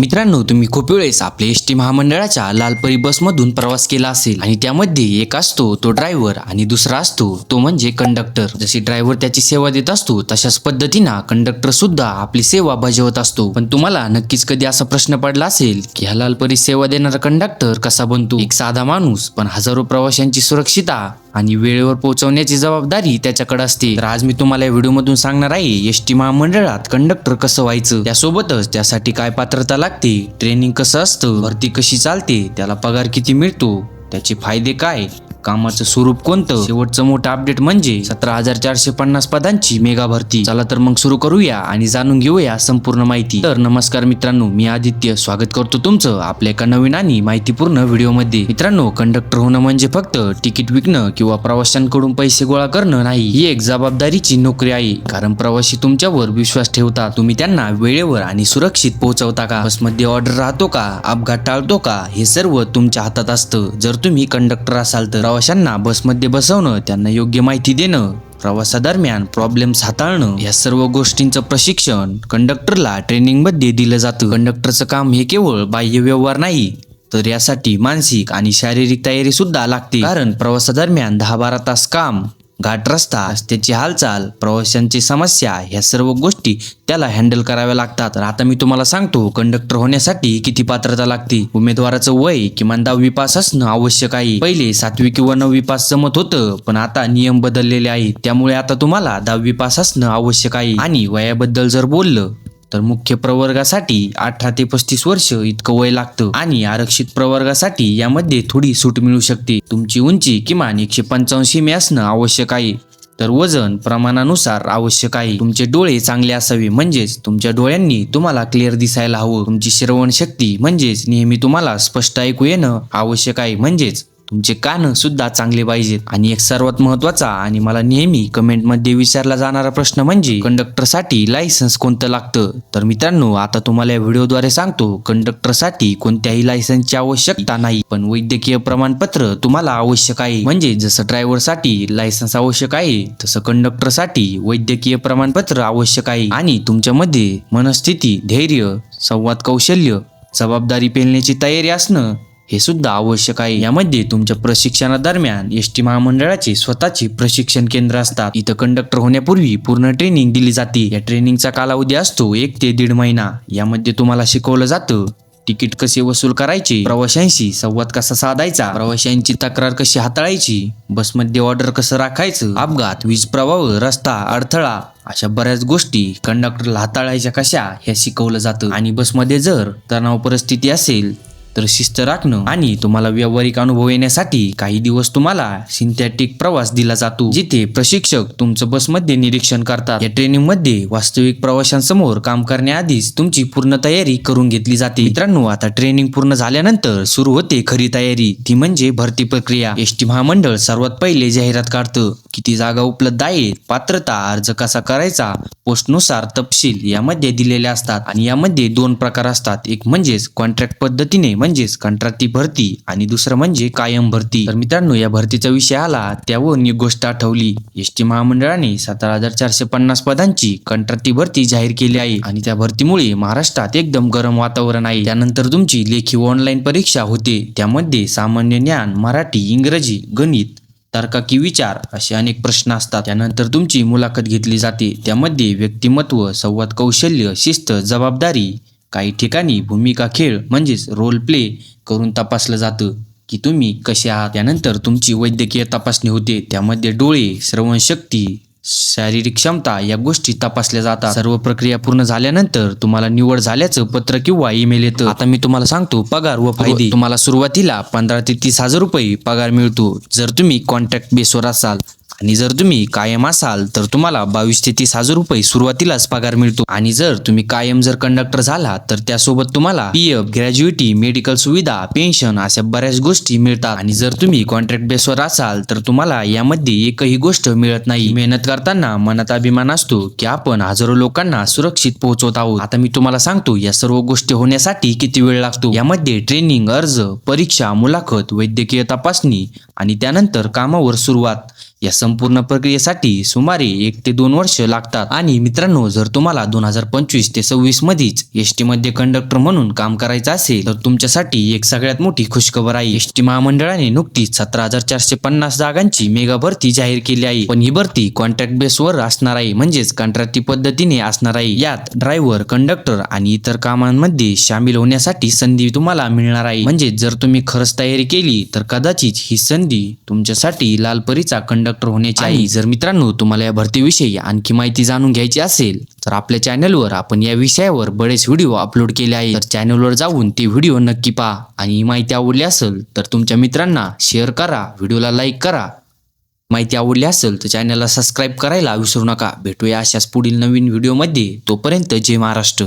मित्रांनो तुम्ही खूप वेळेस आपल्या एस टी महामंडळाच्या लालपरी बसमधून प्रवास केला असेल आणि त्यामध्ये एक असतो तो ड्रायव्हर आणि दुसरा असतो तो म्हणजे कंडक्टर. जशी ड्रायव्हर त्याची सेवा देत असतो तशाच पद्धतीनं कंडक्टर सुद्धा आपली सेवा बजावत असतो. पण तुम्हाला नक्कीच कधी असा प्रश्न पडला असेल की हा लालपरी सेवा देणारा कंडक्टर कसा बनतो? एक साधा माणूस पण हजारो प्रवाशांची सुरक्षिता आणि वेळेवर पोहोचवण्याची जबाबदारी त्याच्याकडे असते. तर आज मी तुम्हाला या व्हिडिओमधून सांगणार आहे एस टी महामंडळात कंडक्टर कसं व्हायचं? त्यासोबतच त्यासाठी काय पात्रता लागते? ट्रेनिंग कसं असतं? भरती कशी चालते? त्याला पगार किती मिळतो? त्याचे फायदे काय? कामाचं स्वरूप कोणतं? शेवटचं मोठं अपडेट म्हणजे सतरा हजार चारशे पन्नास पदांची मेगा भरती. चला तर मग सुरू करूया आणि जाणून घेऊया संपूर्ण माहिती. तर नमस्कार मित्रांनो मी आदित्य. स्वागत करतो तुमचं आपल्या एका नवीन आणि माहितीपूर्ण व्हिडिओमध्ये. मित्रांनो कंडक्टर होणं म्हणजे फक्त तिकीट विकणं किंवा प्रवाशांकडून पैसे गोळा करणं नाही. ही एक जबाबदारीची नोकरी आहे. कारण प्रवासी तुमच्यावर विश्वास ठेवतात तुम्ही त्यांना वेळेवर आणि सुरक्षित पोहोचवता का? बसमध्ये ऑर्डर राहतो का? अपघात टाळतो का? हे सर्व तुमच्या हातात असतं. जर तुम्ही कंडक्टर असाल तर. प्रवाशांना बसमध्ये बसवणं त्यांना योग्य माहिती देणं प्रवासादरम्यान प्रॉब्लेम्स हाताळणं या सर्व गोष्टींचं प्रशिक्षण कंडक्टरला ट्रेनिंगमध्ये दिलं जातं. कंडक्टरचं काम हे केवळ बाह्य व्यवहार नाही तर यासाठी मानसिक आणि शारीरिक तयारी सुद्धा लागते. कारण प्रवासादरम्यान दहा बारा तास काम घाट रस्ता रस्त्याची हालचाल प्रवाशांची समस्या ह्या सर्व गोष्टी त्याला हँडल कराव्या लागतात. तर आता मी तुम्हाला सांगतो कंडक्टर होण्यासाठी किती पात्रता लागते? उमेदवाराचं वय किमान दहावी पास असणं आवश्यक आहे. पहिले सातवी किंवा नववी पास जमत होतं पण आता नियम बदललेले आहेत. त्यामुळे आता तुम्हाला दहावी पास असणं आवश्यक आहे. आणि वयाबद्दल जर बोललं तर मुख्य प्रवर्गासाठी अठरा ते पस्तीस वर्ष इतकं वय लागतं. आणि आरक्षित प्रवर्गासाठी यामध्ये थोडी सूट मिळू शकते. तुमची उंची किमान एकशे पंचाऐंशी मी असणं आवश्यक आहे. तर वजन प्रमाणानुसार आवश्यक आहे. तुमचे डोळे चांगले असावे म्हणजेच तुमच्या डोळ्यांनी तुम्हाला क्लिअर दिसायला हवं. तुमची श्रवण शक्ती म्हणजेच नेहमी तुम्हाला स्पष्ट ऐकू येणं आवश्यक आहे म्हणजेच तुमचे कान सुद्धा चांगले पाहिजेत. आणि एक सर्वात महत्त्वाचा आणि मला नेहमी कमेंटमध्ये विचारला जाणारा प्रश्न म्हणजे कंडक्टरसाठी लायसन्स कोणतं लागतं? तर मित्रांनो आता तुम्हाला या व्हिडिओद्वारे सांगतो कंडक्टरसाठी कोणत्याही लायसन्सची आवश्यकता नाही. पण वैद्यकीय प्रमाणपत्र तुम्हाला आवश्यक आहे. म्हणजे जसं ड्रायव्हरसाठी लायसन्स आवश्यक आहे तसं कंडक्टरसाठी वैद्यकीय प्रमाणपत्र आवश्यक आहे. आणि तुमच्यामध्ये मनस्थिती धैर्य संवाद कौशल्य जबाबदारी पेलण्याची तयारी असणं हे सुद्धा आवश्यक आहे. यामध्ये तुमच्या प्रशिक्षणादरम्यान एस टी महामंडळाचे स्वतःचे प्रशिक्षण केंद्र असतात. इथं कंडक्टर होण्यापूर्वी पूर्ण ट्रेनिंग दिली जाते. या ट्रेनिंगचा कालावधी असतो एक ते दीड महिना. यामध्ये तुम्हाला शिकवलं जातं तिकीट कसे वसूल करायचे प्रवाशांशी संवाद कसा साधायचा प्रवाशांची तक्रार कशी हाताळायची बसमध्ये ऑर्डर कसं राखायचं अपघात वीज प्रवाह रस्ता अडथळा अशा बऱ्याच गोष्टी कंडक्टरला हाताळायच्या कशा हे शिकवलं जातं. आणि बसमध्ये जर तणाव परिस्थिती असेल तर शिस्त राखणं आणि तुम्हाला व्यावहारिक अनुभव येण्यासाठी काही दिवस तुम्हाला सिंथेटिक प्रवास दिला जातो जिथे प्रशिक्षक तुमचं बसमध्ये निरीक्षण करतात. या ट्रेनिंगमध्ये वास्तविक प्रवाशांसमोर काम करण्याआधीच तुमची पूर्ण तयारी करून घेतली जाते. मित्रांनो आता ट्रेनिंग पूर्ण झाल्यानंतर सुरू होते खरी तयारी. ती म्हणजे भरती प्रक्रिया. एस टी महामंडळ सर्वात पहिले जाहिरात काढतं. किती जागा उपलब्ध आहेत पात्रता अर्ज कसा करायचा पोस्टनुसार तपशील यामध्ये दिलेले असतात. आणि यामध्ये दोन प्रकार असतात. एक म्हणजेच कॉन्ट्रॅक्ट पद्धतीने म्हणजेच कंत्राटी भरती आणि दुसरं म्हणजे कायम भरती. तर मित्रांनो या भरतीचा विषय आला त्यावरून एक गोष्ट आठवली. एस टी महामंडळाने सतरा हजार चारशे पन्नास पदांची कंत्राटी भरती जाहीर केली आहे आणि त्या भरतीमुळे महाराष्ट्रात एकदम गरम वातावरण आहे. त्यानंतर तुमची लेखी ऑनलाईन परीक्षा होते. त्यामध्ये सामान्य ज्ञान मराठी इंग्रजी गणित तर्का की विचार असे अनेक प्रश्न असतात. त्यानंतर तुमची मुलाखत घेतली जाते. त्यामध्ये व्यक्तिमत्व संवाद कौशल्य शिस्त जबाबदारी काही ठिकाणी भूमिका खेळ म्हणजेच रोल प्ले करून तपासलं जातं. की तुम्ही कसे आहात? त्यानंतर तुमची वैद्यकीय तपासणी होते. त्यामध्ये डोळे श्रवणशक्ती शारीरिक क्षमता या गोष्टी तपासल्या जातात. सर्व प्रक्रिया पूर्ण झाल्यानंतर तुम्हाला निवड झाल्याचं पत्र किंवा ईमेल येतं. आता मी तुम्हाला सांगतो पगार व फायदे. तुम्हाला सुरुवातीला पंधरा ते तीस हजार रुपये पगार मिळतो. जर तुम्ही कॉन्ट्रॅक्ट बेसवर असाल आणि जर तुम्ही कायम असाल तर तुम्हाला बावीस ते तीस हजार रुपये सुरुवातीलाच पगार मिळतो. आणि जर तुम्ही कायम जर कंडक्टर झाला तर त्यासोबत तुम्हाला पी एफ ग्रॅज्युएटी मेडिकल सुविधा पेन्शन अशा बऱ्याच गोष्टी मिळतात. आणि जर तुम्ही कॉन्ट्रॅक्ट बेसवर असाल तर तुम्हाला यामध्ये एकही गोष्ट मिळत नाही. मेहनत करताना मनात अभिमान असतो की आपण हजारो लोकांना सुरक्षित पोहोचवत आहोत. आता मी तुम्हाला सांगतो या सर्व गोष्टी होण्यासाठी किती वेळ लागतो? यामध्ये ट्रेनिंग अर्ज परीक्षा मुलाखत वैद्यकीय तपासणी आणि त्यानंतर कामावर सुरुवात. या संपूर्ण प्रक्रियेसाठी सुमारे एक ते दोन वर्ष लागतात. आणि मित्रांनो जर तुम्हाला दोन हजार पंचवीस ते सव्वीस मध्येच एस टी मध्ये कंडक्टर म्हणून काम करायचं असेल तर तुमच्यासाठी एक सगळ्यात मोठी खुशखबर आहे. एस टी महामंडळाने नुकतीच सतरा हजार चारशे पन्नास जागांची मेगा भरती जाहीर केली आहे. पण ही भरती कॉन्ट्रॅक्ट बेसवर असणार आहे म्हणजेच कॉन्ट्रॅक्टी पद्धतीने असणार आहे. यात ड्रायव्हर कंडक्टर आणि इतर कामांमध्ये सामील होण्यासाठी संधी तुम्हाला मिळणार आहे. म्हणजे जर तुम्ही खरंच तयारी केली तर कदाचित ही संधी तुमच्यासाठी लालपरीचा कंडक्टर होण्याची आहे जर मित्रांनो तुम्हाला या भरतीविषयी आणखी माहिती जाणून घ्यायची असेल तर आपल्या चॅनलवर आपण या विषयावर बरेच व्हिडिओ अपलोड केले आहेत. तर चॅनलवर जाऊन ते व्हिडिओ नक्की पहा. आणि ही माहिती आवडली असेल तर तुमच्या मित्रांना शेअर करा व्हिडिओला लाईक करा. माहिती आवडली असेल तर चॅनलला सबस्क्राईब करायला विसरू नका. भेटूया अशाच पुढील नवीन व्हिडिओमध्ये तोपर्यंत जय महाराष्ट्र.